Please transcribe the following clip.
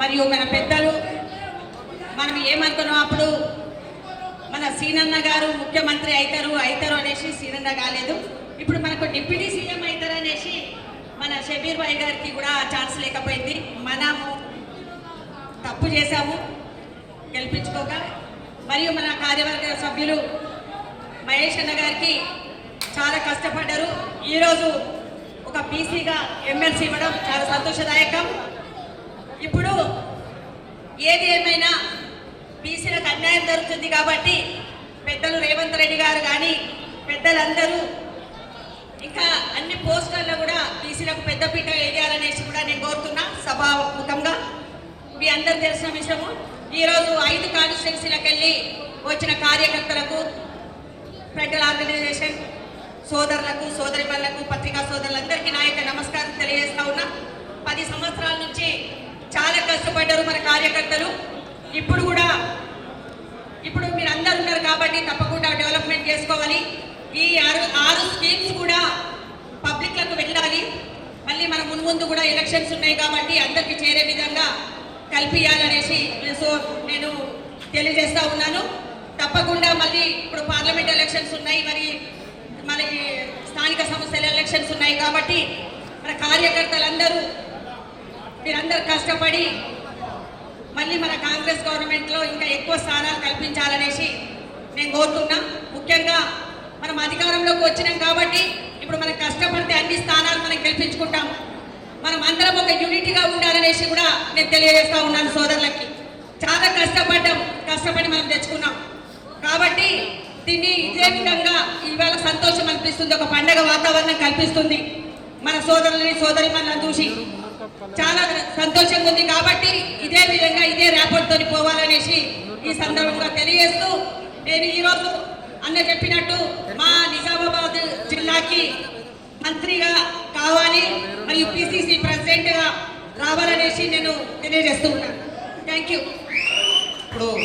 మరియు మన పెద్దలు మనం ఏమనుకున్నాం అప్పుడు? మన సీనన్న గారు ముఖ్యమంత్రి అవుతారు అవుతారు అనేసి సీనన్న కాలేదు. ఇప్పుడు మనకు డిప్యూటీ సీఎం అవుతారు అనేసి మన షబీర్ భాయ్ గారికి కూడా ఛాన్స్ లేకపోయింది. మనము తప్పు చేశాము గెలిపించుకోక. మరియు మన కార్యవర్గ సభ్యులు మహేష్ అన్న గారికి చాలా కష్టపడ్డారు. ఈరోజు ఒక బీసీగా ఎమ్మెల్సీ ఇవ్వడం చాలా సంతోషదాయకం. ఇప్పుడు ఏది ఏమైనా బీసీలకు అన్యాయం జరుగుతుంది కాబట్టి పెద్దలు రేవంత్ రెడ్డి గారు కానీ పెద్దలందరూ ఇంకా అన్ని పోస్టర్లు కూడా బీసీలకు పెద్దపీట వేయాలనేసి కూడా నేను కోరుతున్నా సభాముఖంగా. మీ అందరు తెలిసిన విషయము ఈరోజు ఐదు కాన్స్టిట్యున్సీలకు వెళ్ళి వచ్చిన కార్యకర్తలకు ఫెడరల్ ఆర్గనైజేషన్ సోదరులకు సోదరి పత్రికా సోదరులందరికీ నా యొక్క నమస్కారం తెలియజేస్తా ఉన్నా. పది సంవత్సరాల నుంచి కష్టపడ్డారు మన కార్యకర్తలు. ఇప్పుడు కూడా ఇప్పుడు మీరు అందరు ఉన్నారు కాబట్టి తప్పకుండా డెవలప్మెంట్ చేసుకోవాలి. ఈ ఆరు ఆరు స్కీమ్స్ కూడా పబ్లిక్లకు వెళ్ళాలి. మళ్ళీ మన మున్ముందు కూడా ఎలక్షన్స్ ఉన్నాయి కాబట్టి అందరికి చేరే విధంగా కల్పించాలనేసి సో నేను తెలియజేస్తా ఉన్నాను. తప్పకుండా మళ్ళీ ఇప్పుడు పార్లమెంట్ ఎలక్షన్స్ ఉన్నాయి. మరి మనకి స్థానిక సంస్థల ఎలక్షన్స్ ఉన్నాయి కాబట్టి మన కార్యకర్తలందరూ మీరందరూ కష్టపడి మళ్ళీ మన కాంగ్రెస్ గవర్నమెంట్లో ఇంకా ఎక్కువ స్థానాలు కల్పించాలనేసి నేను కోరుతున్నా. ముఖ్యంగా మనం అధికారంలోకి వచ్చినాం కాబట్టి ఇప్పుడు మనం కష్టపడితే అన్ని స్థానాలు మనం గెలిపించుకుంటాం మనం అందరం ఒక యూనిటీగా ఉండాలనేసి కూడా నేను తెలియజేస్తా ఉన్నాను సోదరులకి. చాలా కష్టపడ్డాం కష్టపడి మనం తెచ్చుకున్నాం. కాబట్టి దీన్ని ఇదే విధంగా ఇవాళ సంతోషం అనిపిస్తుంది ఒక పండగ వాతావరణం కల్పిస్తుంది. మన సోదరులని సోదరి చూసి చాలా సంతోషంగా ఉంది కాబట్టి ఈ రేపటితో పోవాలనేసి ఈ సందర్భంగా తెలియజేస్తూ నేను ఈరోజు అన్న చెప్పినట్టు మా నిజామాబాద్ జిల్లాకి మంత్రిగా కావాలి మరియు పిసిసి ప్రెసిడెంట్గా రావాలనేసి నేను తెలియజేస్తూ ఉన్నాను. థ్యాంక్ యూ ఇప్పుడు